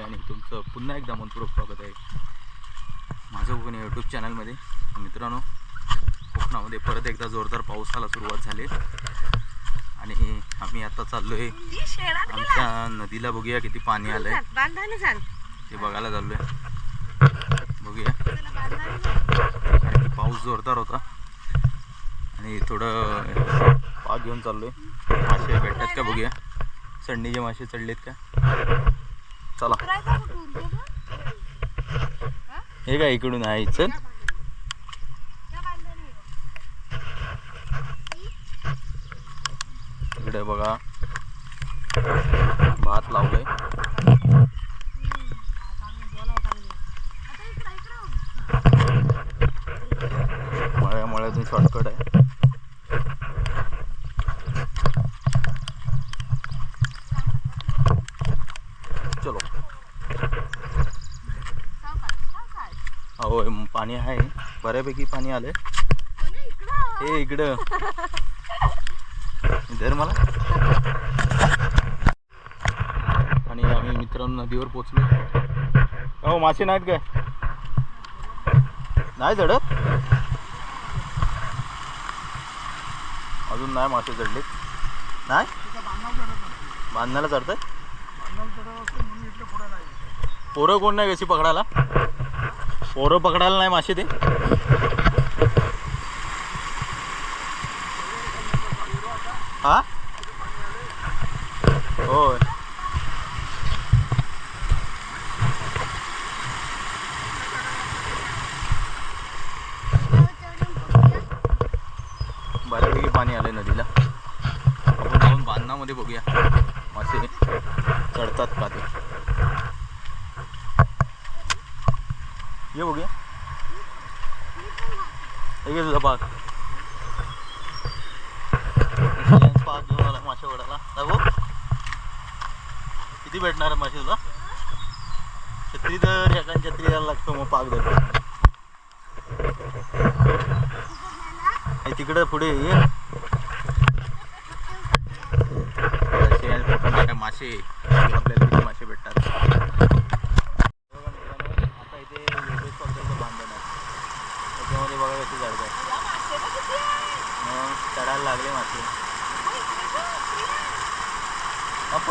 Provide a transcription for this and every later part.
आणि तुमचं पुन्हा एकदा मनपूर्वक स्वागत आहे माझं कोकण यूट्यूब चॅनलमध्ये मित्रांनो कोकणामध्ये परत एकदा जोरदार पावसाला सुरुवात झाली. आणि आम्ही आता चाललो आहे आमच्या नदीला बघूया किती पाणी आलं आहे ते बघायला चाललो आहे बघूया कारण की पाऊस जोरदार होता. आणि थोडं पाक घेऊन चाललोय. मासे भेटतात का बघूया. संडीचे मासे चढलेत का? चला. हे काय इकडून आहे चल. इकडे बघा. भात लावलंय. मळ्या मळ्यातून शॉर्टकट आहे चलो होय पाणी आहे. बऱ्यापैकी पाणी आलंय. हे इकडं. धर मला. आणि आम्ही मित्रांनो नदीवर पोचलो हो मासे नाहीत काय? नाही झडत अजून नाही मासे चढले नाही? बांधण्याला चढतात पोरं कोण नाही कशी पकडायला? पोरं पकडायला नाही मासे ते. हा? होय बऱ्यापैकी पाणी आलंय नदीला आपण जाऊन बांधणामध्ये बघूया मासे चढतात का ते ये हो गया। घे तुझा पाक पाक घेऊन आला मासे ओढायला दाखव किती भेटणार आहे मासे तुला? छत्री तर एका छत्री द्यायला लागतो मग पाक देतो तिकडे पुढे ये. मासे आपल्याला मासे भेटतात बघा मित्रांनो, आता इथे योगेश पगडेचं बांधण आहे त्याच्यामध्ये बघा कशी जाडतात मग चढायला लागले मासे हा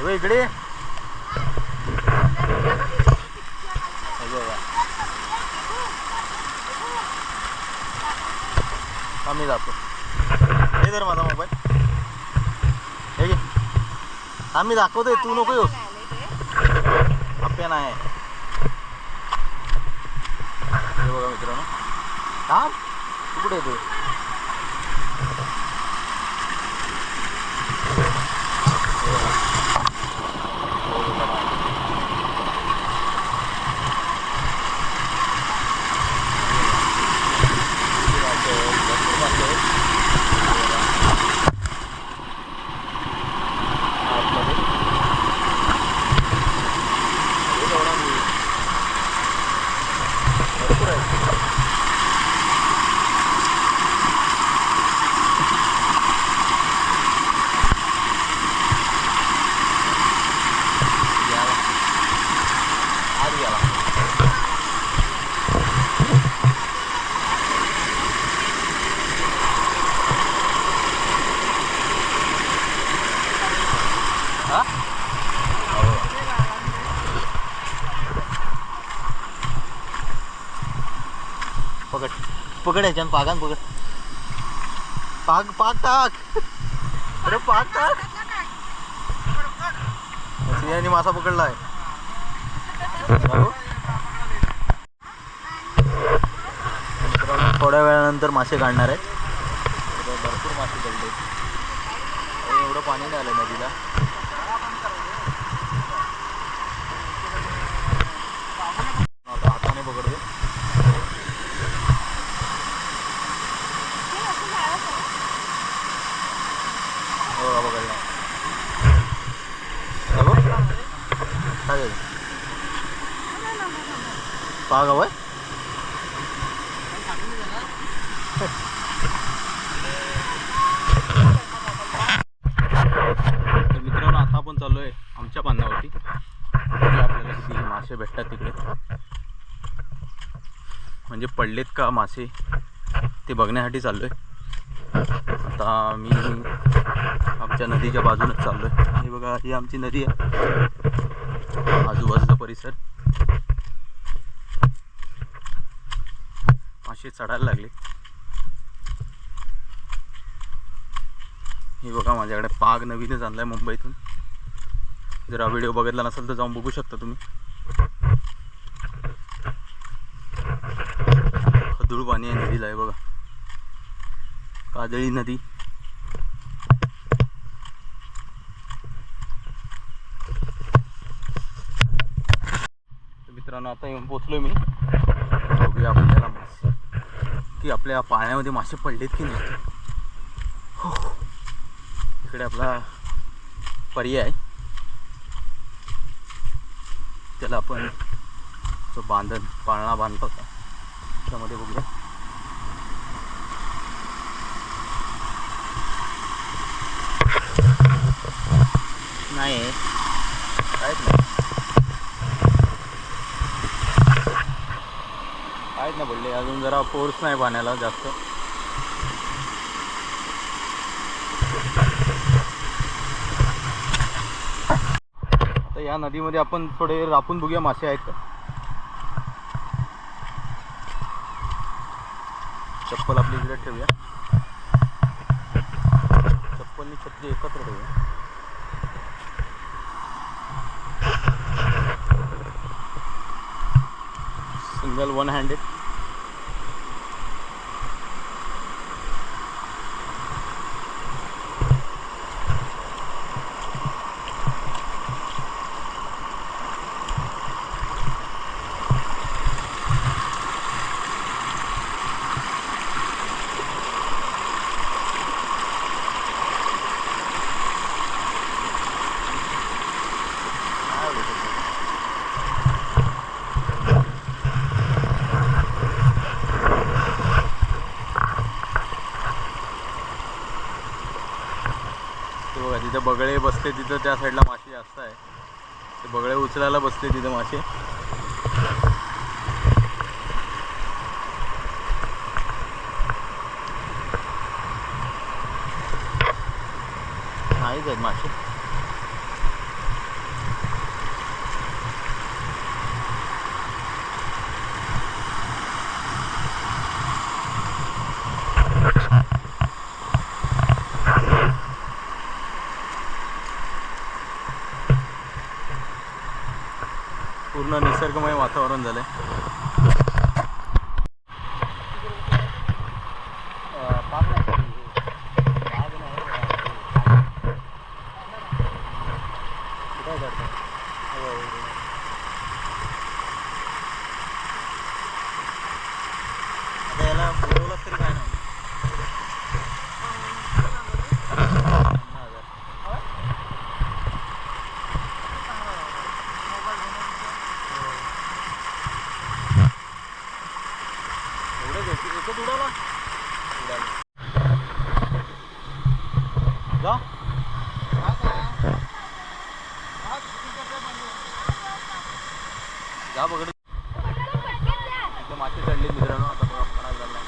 हो, इकडे हे बघा आम्ही जातो. हे तर माझा मोबाईल. हे घे. आम्ही दाखवतोय तू नको येऊ. आप्या नाही हे बघा मित्रांनो. थांब. तू कुठे येतो आतमध्ये हे एवढा नाही. भरपूर आहे याला. आत गेला हा हो. पकड पकड ह्याच्यान पागान पकड. पाग पाग टाक. अरे पाग टाक. सिंहाने मासा पकडलाय. थोड्या वेळानंतर मासे काढणार आहेत. भरपूर मासे पडले एवढं पाणी नाही आलं नदीला आता हाताने पकडतो हो का पकडला बघू काय झालं? पाग हवंय वरच्या पानावरती बघूया आपल्याला किती मासे भेटतात तिकडे म्हणजे पडलेत का मासे ते बघण्यासाठी चाललो आहे आता मी आमच्या नदीच्या बाजूनच चाललो आहे आणि बघा ही आमची नदी आहे. आजूबाजूचा परिसर. मासे चढायला लागले. हे बघा माझ्याकडे पाग नवीनच आहे मुंबईतून. जर हा व्हिडिओ बघितला नसेल तर जाऊन बघू शकता तुम्ही. खदूळ पाणी आहे नदीला आहे बघा. काजळी नदी. मित्रांनो आता येऊन पोचलोय मी. बघूया आपल्याला मासे. की आपल्या पाण्यामध्ये मासे पडलेत की नाही. हो. इकडे आपला पर्याय त्याला आपण जो बांधण पाळणा बांधला होता चित्रामध्ये बघूया नाही. आहेत ना आहेत ना बोलले. अजून जरा फोर्स नाही पाण्याला जास्त. आता या नदीमध्ये आपण थोडे रापून बघूया मासे आहेत का? चप्पल आपली इकडे ठेवूया. चप्पलनी छत्री एकत्र ठेवूया. सिंगल वन हँडेड ते बघा तिथे बगळे बसते तिथं त्या साईडला मासे जास्त आहे. ते बगळे उचलायला बसते तिथं मासे नाहीच आहेत मासे निसर्गमय वातावरण झालंय. आता याला बुडवलं तरी काय नाही पन्नास हजार. एकच उडाला. जा जा बघड इथे मासे चढले मित्रांनो आता बघा पडायला झाला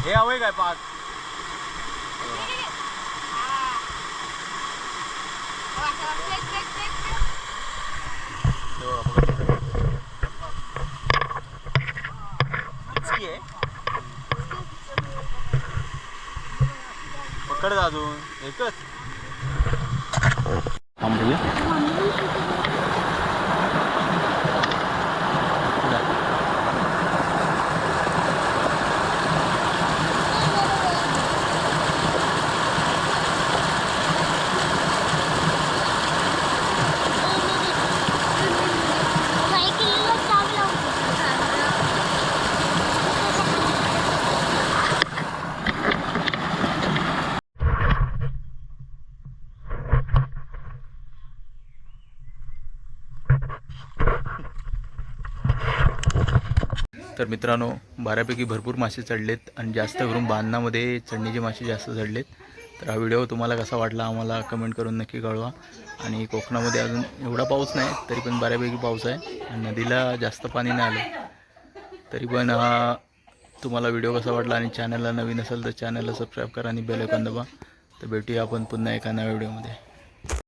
हे हवंय काय पाच बघा, बघा. इचकी आहे इकडे अजून. एकच. तर मित्रांनो बऱ्यापैकी भरपूर मासे चढलेत आणि जास्त करून बांधणामध्ये चढणीचे मासे जास्त चढलेत. तर हा व्हिडिओ तुम्हाला कसा वाटला आम्हाला कमेंट करून नक्की कळवा. आणि कोकणामध्ये अजून एवढा पाऊस नाही तरी पण बऱ्यापैकी पाऊस आहे आणि नदीला जास्त पाणी नाही आलं. तरी पण हा तुम्हाला व्हिडिओ कसा वाटला आणि चॅनलला नवीन असेल तर चॅनलला सबस्क्राईब करा आणि बेल आयकॉन दाबा. तर भेटूया आपण पुन्हा एका नव्या व्हिडिओमध्ये.